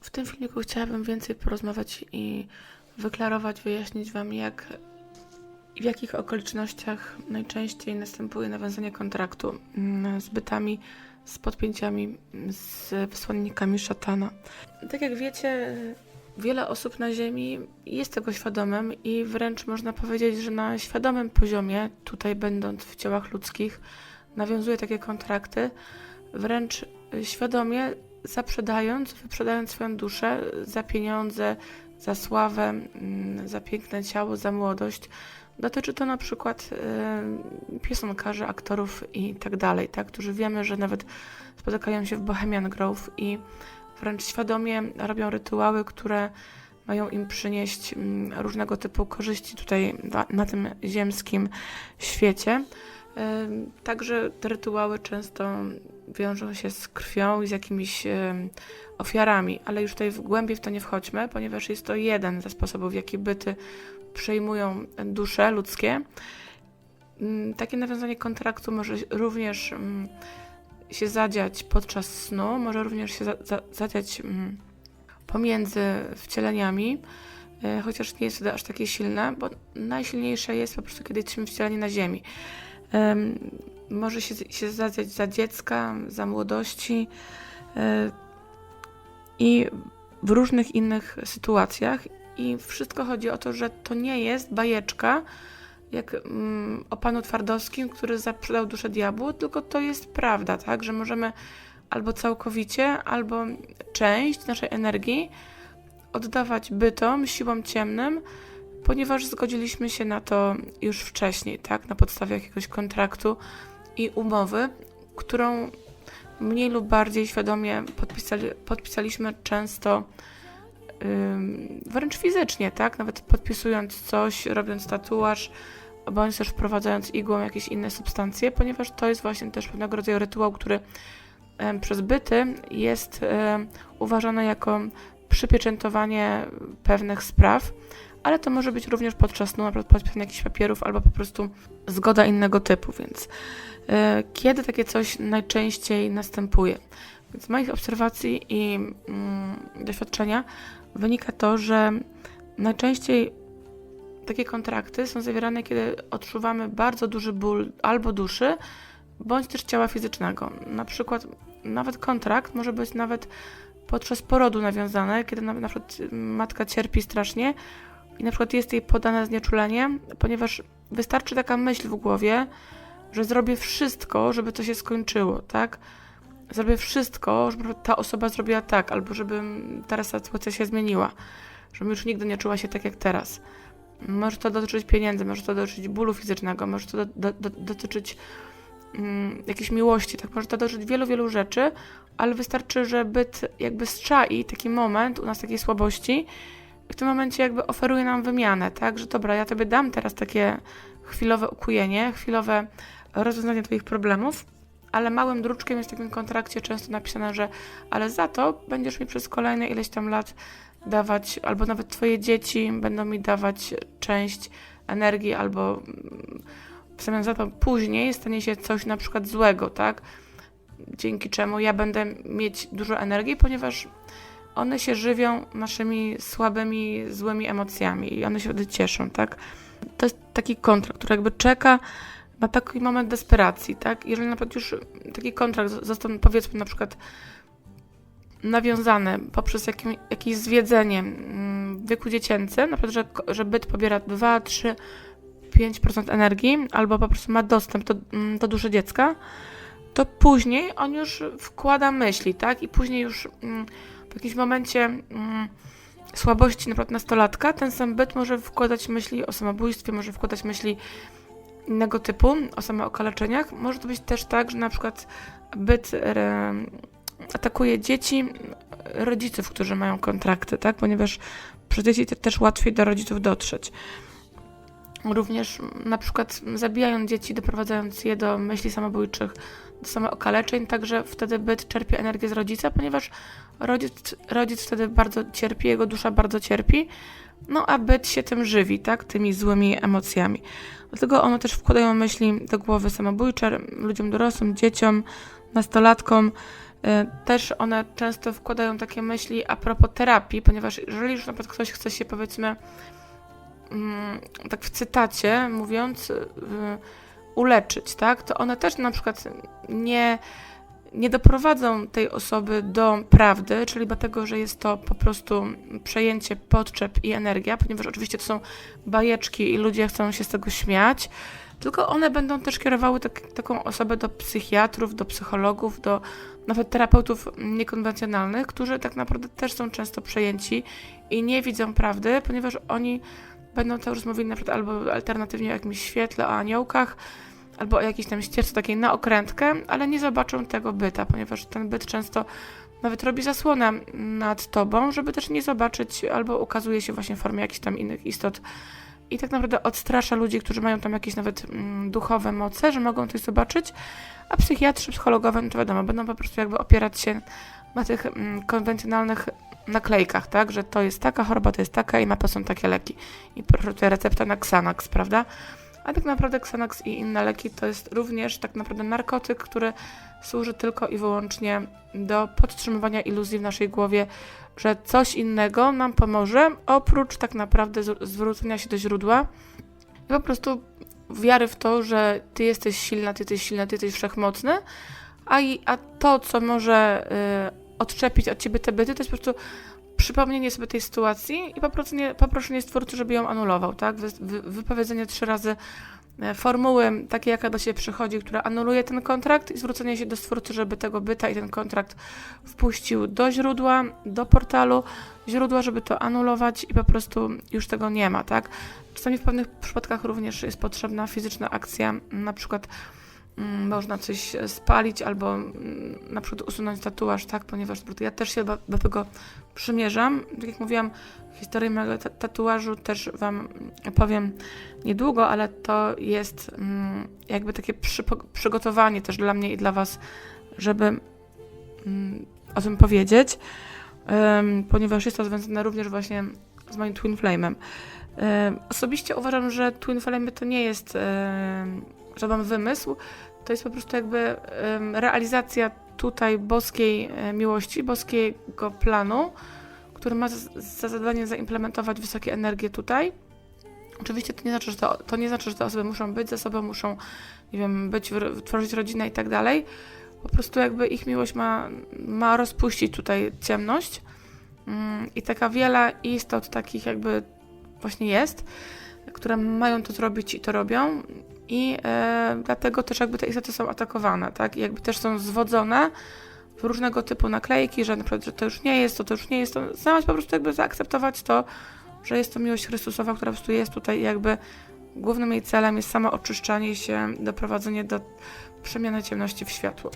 W tym filmiku chciałabym więcej porozmawiać i wyklarować, wyjaśnić Wam, jak i w jakich okolicznościach najczęściej następuje nawiązanie kontraktu mm, z bytami, z podpięciami, z wysłannikami szatana. Tak jak wiecie, wiele osób na Ziemi jest tego świadomym i wręcz można powiedzieć, że na świadomym poziomie, tutaj będąc w ciałach ludzkich, nawiązuje takie kontrakty, wręcz świadomie zaprzedając, wyprzedając swoją duszę za pieniądze, za sławę, mm, za piękne ciało, za młodość. Dotyczy to na przykład y, piosenkarzy, aktorów i tak dalej, tak, którzy wiemy, że nawet spotykają się w Bohemian Grove i wręcz świadomie robią rytuały, które mają im przynieść mm, różnego typu korzyści tutaj na, na tym ziemskim świecie. Także te rytuały często wiążą się z krwią i z jakimiś ofiarami, ale już tutaj w głębiej w to nie wchodźmy, ponieważ jest to jeden ze sposobów, w jaki byty przejmują dusze ludzkie. Ym, Takie nawiązanie kontraktu może również ym, się zadziać podczas snu, może również się za, za, zadziać ym, pomiędzy wcieleniami, y, chociaż nie jest to aż takie silne, bo najsilniejsze jest po prostu, kiedy jesteśmy wcieleni na ziemi. Może się, się zadziać za dziecka, za młodości y, i w różnych innych sytuacjach. I wszystko chodzi o to, że to nie jest bajeczka, jak mm, o panu Twardowskim, który zaprzedał duszę diabłu, tylko to jest prawda, tak, że możemy albo całkowicie, albo część naszej energii oddawać bytom, siłom ciemnym, ponieważ zgodziliśmy się na to już wcześniej, tak, na podstawie jakiegoś kontraktu i umowy, którą mniej lub bardziej świadomie podpisali, podpisaliśmy często ym, wręcz fizycznie, tak, nawet podpisując coś, robiąc tatuaż, bądź też wprowadzając igłą jakieś inne substancje, ponieważ to jest właśnie też pewnego rodzaju rytuał, który przez byty jest em, uważany jako przypieczętowanie pewnych spraw, ale to może być również podczas snu, na przykład podpisanie jakichś papierów albo po prostu zgoda innego typu, więc e, kiedy takie coś najczęściej następuje? Z moich obserwacji i mm, doświadczenia wynika to, że najczęściej takie kontrakty są zawierane, kiedy odczuwamy bardzo duży ból albo duszy, bądź też ciała fizycznego. Na przykład nawet kontrakt może być nawet podczas porodu nawiązane, kiedy na, na przykład matka cierpi strasznie i na przykład jest jej podane znieczulenie, ponieważ wystarczy taka myśl w głowie, że zrobię wszystko, żeby to się skończyło, tak? Zrobię wszystko, żeby ta osoba zrobiła tak, albo żeby teraz sytuacja się zmieniła, żebym już nigdy nie czuła się tak jak teraz. Może to dotyczyć pieniędzy, może to dotyczyć bólu fizycznego, może to do, do, dotyczyć mm, jakiejś miłości, tak? Może to dotyczyć wielu, wielu rzeczy, ale wystarczy, że byt jakby strzai taki moment u nas takiej słabości w tym momencie jakby oferuje nam wymianę, tak? Że dobra, ja tobie dam teraz takie chwilowe ukojenie, chwilowe rozwiązanie twoich problemów, ale małym druczkiem jest w takim kontrakcie często napisane, że ale za to będziesz mi przez kolejne ileś tam lat dawać, albo nawet twoje dzieci będą mi dawać część energii, albo mm, w zamian za to później stanie się coś na przykład złego, tak? Dzięki czemu ja będę mieć dużo energii, ponieważ one się żywią naszymi słabymi, złymi emocjami i one się wtedy cieszą, tak? To jest taki kontrakt, który jakby czeka na taki moment desperacji, tak? Jeżeli na przykład już taki kontrakt został, powiedzmy na przykład nawiązany poprzez jakim, jakieś zwiedzenie mm, w wieku dziecięcym, na przykład, że, że byt pobiera 2, 3, 5% energii, albo po prostu ma dostęp do, mm, do duszy dziecka, to później on już wkłada myśli, tak? I później już mm, w jakimś momencie mm, słabości na przykład nastolatka, ten sam byt może wkładać myśli o samobójstwie, może wkładać myśli innego typu, o samookaleczeniach. Może to być też tak, że na przykład byt e, atakuje dzieci rodziców, którzy mają kontrakty, tak? Ponieważ przy dzieci te- też łatwiej do rodziców dotrzeć. Również na przykład zabijają dzieci, doprowadzając je do myśli samobójczych, do samookaleczeń, także wtedy byt czerpie energię z rodzica, ponieważ rodzic, rodzic wtedy bardzo cierpi, jego dusza bardzo cierpi, no a byt się tym żywi, tak? Tymi złymi emocjami. Dlatego one też wkładają myśli do głowy samobójcze ludziom dorosłym, dzieciom, nastolatkom, E, Też one często wkładają takie myśli a propos terapii, ponieważ jeżeli już na przykład ktoś chce się powiedzmy mm, tak w cytacie mówiąc y, uleczyć, tak, to one też na przykład nie, nie doprowadzą tej osoby do prawdy, czyli dlatego, że jest to po prostu przejęcie potrzeb i energia, ponieważ oczywiście to są bajeczki i ludzie chcą się z tego śmiać, tylko one będą też kierowały tak, taką osobę do psychiatrów, do psychologów, do nawet terapeutów niekonwencjonalnych, którzy tak naprawdę też są często przejęci i nie widzą prawdy, ponieważ oni będą też rozmawiali na przykład albo alternatywnie o jakimś świetle, o aniołkach, albo o jakiejś tam ścieżce takiej na okrętkę, ale nie zobaczą tego byta, ponieważ ten byt często nawet robi zasłonę nad tobą, żeby też nie zobaczyć, albo ukazuje się właśnie w formie jakichś tam innych istot i tak naprawdę odstrasza ludzi, którzy mają tam jakieś nawet mm, duchowe moce, że mogą coś zobaczyć, a psychiatrzy, psychologowie, no to wiadomo, będą po prostu jakby opierać się na tych mm, konwencjonalnych naklejkach, tak, że to jest taka choroba, to jest taka i to są takie leki. I proszę tutaj recepta na Xanax, prawda? A tak naprawdę Xanax i inne leki to jest również tak naprawdę narkotyk, który służy tylko i wyłącznie do podtrzymywania iluzji w naszej głowie, że coś innego nam pomoże, oprócz tak naprawdę zwrócenia się do źródła i po prostu wiary w to, że ty jesteś silna, ty jesteś silna, ty jesteś wszechmocny, a, i, a to, co może y, odczepić od ciebie te byty, to jest po prostu przypomnienie sobie tej sytuacji i poproszenie, poproszenie stwórcy, żeby ją anulował, tak? Wy, wy, wypowiedzenie trzy razy e, formuły takiej, jaka do siebie przychodzi, która anuluje ten kontrakt i zwrócenie się do stwórcy, żeby tego byta i ten kontrakt wpuścił do źródła, do portalu źródła, żeby to anulować i po prostu już tego nie ma, tak? Czasami w pewnych przypadkach również jest potrzebna fizyczna akcja, na przykład można coś spalić albo mm, na przykład usunąć tatuaż, tak? Ponieważ ja też się do, tego przymierzam. Tak jak mówiłam, historię mojego ta- tatuażu też Wam powiem niedługo, ale to jest mm, jakby takie przypo- przygotowanie też dla mnie i dla Was, żeby mm, o tym powiedzieć, ponieważ jest to związane również właśnie z moim Twin Flame'em. Em, Osobiście uważam, że Twin Flame to nie jest em, żaden wymysł, to jest po prostu jakby realizacja tutaj boskiej e, miłości, boskiego planu, który ma za- za zadanie zaimplementować wysokie energie tutaj. Oczywiście to nie znaczy, że to, to nie znaczy, że te osoby muszą być ze sobą, muszą, nie wiem, być, tworzyć rodzinę i tak dalej. Po prostu jakby ich miłość ma, ma rozpuścić tutaj ciemność. Mm, I taka wiele istot takich jakby właśnie jest, które mają to zrobić i to robią. I e, dlatego też jakby te istoty są atakowane, tak? I jakby też są zwodzone w różnego typu naklejki, że na przykład, że to już nie jest to, to już nie jest to. Zamiast po prostu jakby zaakceptować to, że jest to miłość Chrystusowa, która po prostu jest tutaj jakby głównym jej celem jest samo oczyszczanie się, doprowadzenie do przemiany ciemności w światło.